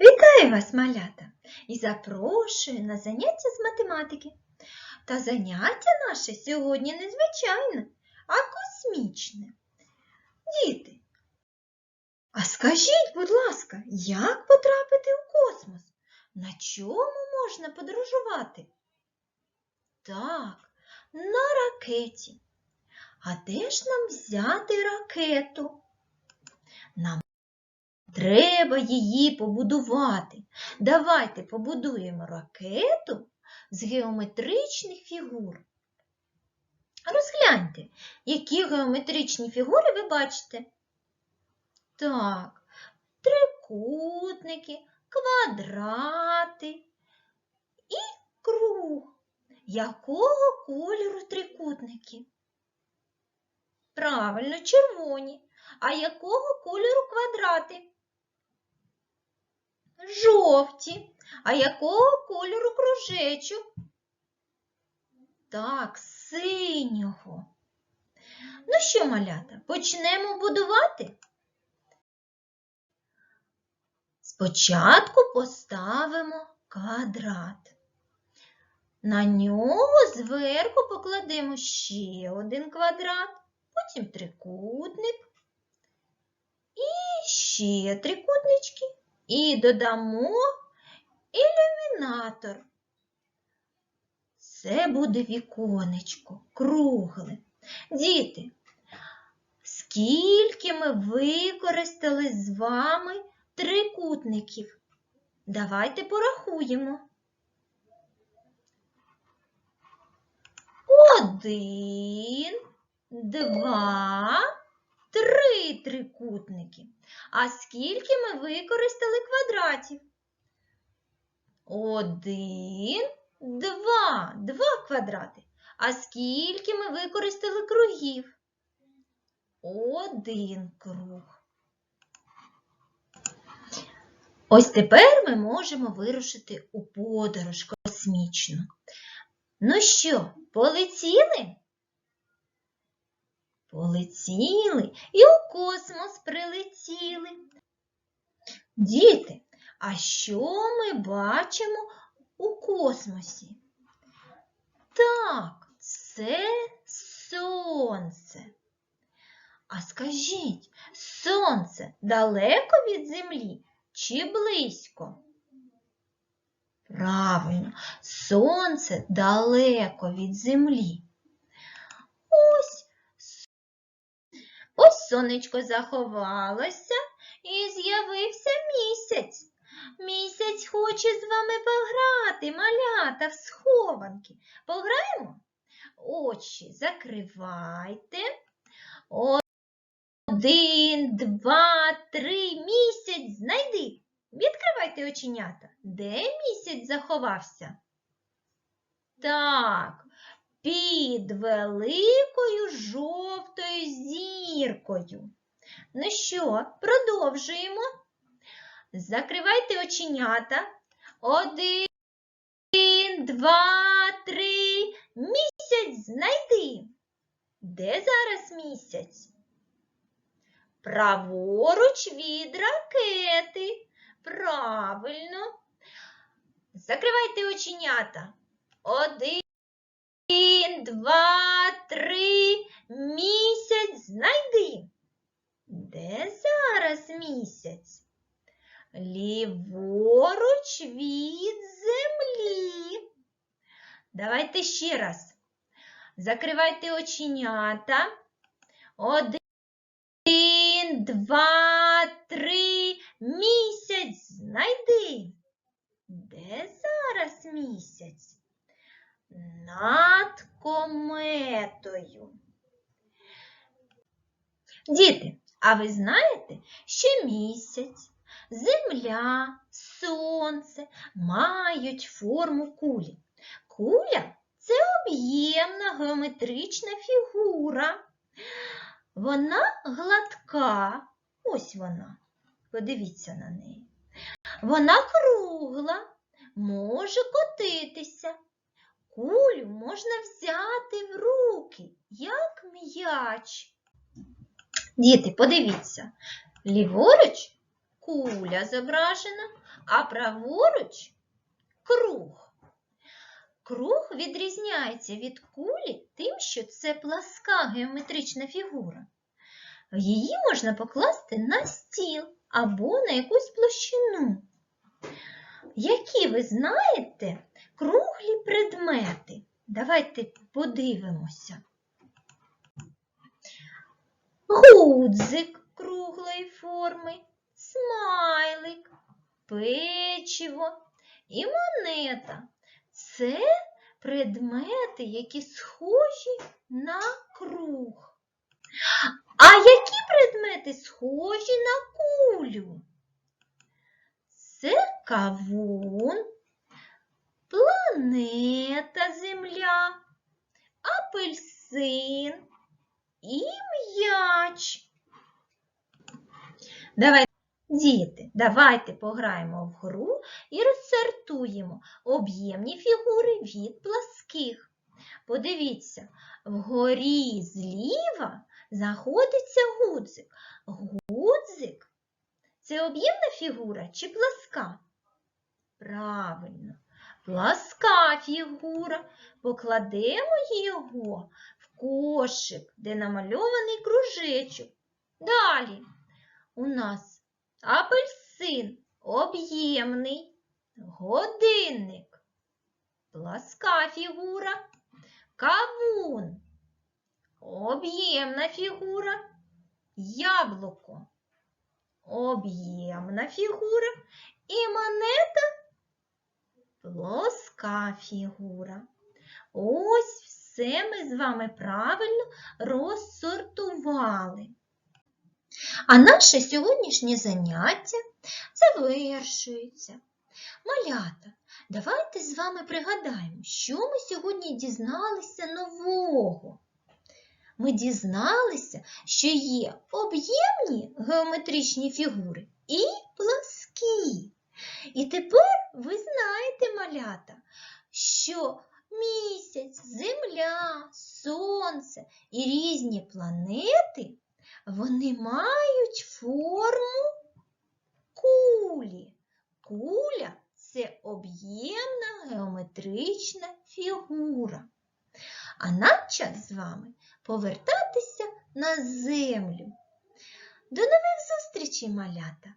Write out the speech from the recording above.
Вітаю вас, малята, і запрошую на заняття з математики. Та заняття наше сьогодні не звичайне, а космічне. Діти, а скажіть, будь ласка, як потрапити у космос? На чому можна подорожувати? Так, на ракеті. А де ж нам взяти ракету? Треба її побудувати. Давайте побудуємо ракету з геометричних фігур. Розгляньте, які геометричні фігури ви бачите. Так, трикутники, квадрати і круг. Якого кольору трикутники? Правильно, червоні. А якого кольору квадрати? Жовті. А якого кольору кружечок? Так, синього. Ну що, малята, почнемо будувати? Спочатку поставимо квадрат. На нього зверху покладемо ще один квадрат, потім трикутник і ще трикутнички. І додамо ілюмінатор. Це буде віконечко, кругле. Діти, скільки ми використали з вами трикутників? Давайте порахуємо. Один, два, три трикутники. А скільки ми використали квадратів? Один, два, два квадрати. А скільки ми використали кругів? Один круг. Ось тепер ми можемо вирушити у подорож космічну. Ну що, полетіли? Полетіли і у космос прилетіли. Діти, а що ми бачимо у космосі? Так, це сонце. А скажіть, сонце далеко від землі чи близько? Правильно, сонце далеко від землі. Ось сонечко заховалося і з'явився місяць. Місяць хоче з вами пограти, малята в схованки. Пограємо? Очі закривайте. Один, два, три. Місяць знайди. Відкривайте оченята. Де місяць заховався? Так, під великою жовтою зіркою. Ну що, продовжуємо. Закривайте оченята. Один, два, три. Місяць знайди. Де зараз місяць? Праворуч від ракети. Правильно. Закривайте оченята. Один. Два, три. Місяць знайди. Де зараз місяць? Ліворуч від землі. Давайте ще раз. Закривайте оченята. Один, два, три. Місяць знайди. Де зараз місяць? над кометою. Діти, а ви знаєте, що місяць, земля, сонце мають форму кулі? Куля це об'ємна геометрична фігура. Вона гладка, ось вона. Подивіться на неї. Вона кругла, може котитися. Кулю можна взяти в руки, як м'яч. Діти, подивіться, ліворуч куля зображена, а праворуч круг. Круг відрізняється від кулі тим, що це пласка геометрична фігура. Її можна покласти на стіл або на якусь площину. Які ви знаєте круглі предмети? Давайте подивимося. Гудзик круглої форми, смайлик, печиво і монета. Це предмети, які схожі на круг. А які предмети схожі на кулю? Це кавун, планета Земля, апельсин і м'яч. Давайте, діти, давайте пограємо в гру і розсортуємо об'ємні фігури від пласких. Подивіться, вгорі зліва знаходиться гудзик. Гудзик це об'ємна фігура чи пласка? Правильно, пласка фігура. Покладемо його в кошик, де намальований кружечок. Далі у нас апельсин об'ємний, годинник, пласка фігура, кавун, об'ємна фігура, яблуко, об'ємна фігура і монета плоска фігура. Ось все ми з вами правильно розсортували. А наше сьогоднішнє заняття завершується. Малята, давайте з вами пригадаємо, що ми сьогодні дізналися нового. Ми дізналися, що є об'ємні геометричні фігури і пласкі. І тепер ви знаєте, малята, що місяць, земля, сонце і різні планети вони мають форму кулі. Куля це об'ємна геометрична фігура. А нам час з вами повертатися на землю. До нових зустрічей, малята!